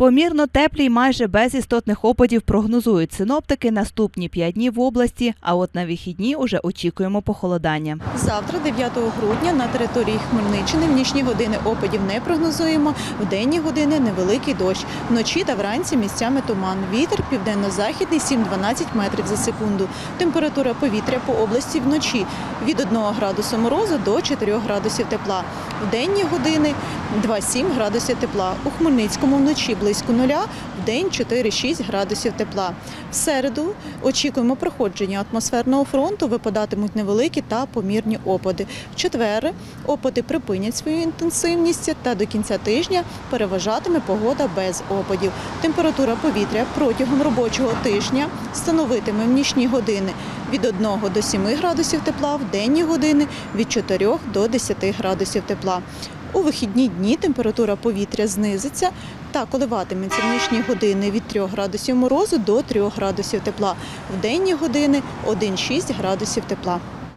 Помірно теплі майже без істотних опадів прогнозують синоптики наступні 5 днів в області, а от на вихідні уже очікуємо похолодання. Завтра, 9 грудня, на території Хмельниччини в нічні години опадів не прогнозуємо. В денні години невеликий дощ. Вночі та вранці місцями туман. Вітер південно-західний 7-12 метрів за секунду. Температура повітря по області вночі від 1 градуса морозу до 4 градусів тепла. В денні години 2-7 градусів тепла. У Хмельницькому вночі близько нуля, в день 4-6 градусів тепла. В середу очікуємо проходження атмосферного фронту, випадатимуть невеликі та помірні опади. В четвер опади припинять свою інтенсивність та до кінця тижня переважатиме погода без опадів. Температура повітря протягом робочого тижня становитиме в нічні години від 1 до 7 градусів тепла, в денні години від 4 до 10 градусів тепла. У вихідні дні температура повітря знизиться та коливатиметься в нічні години від 3 градусів морозу до 3 градусів тепла. В денні години 1-6 градусів тепла.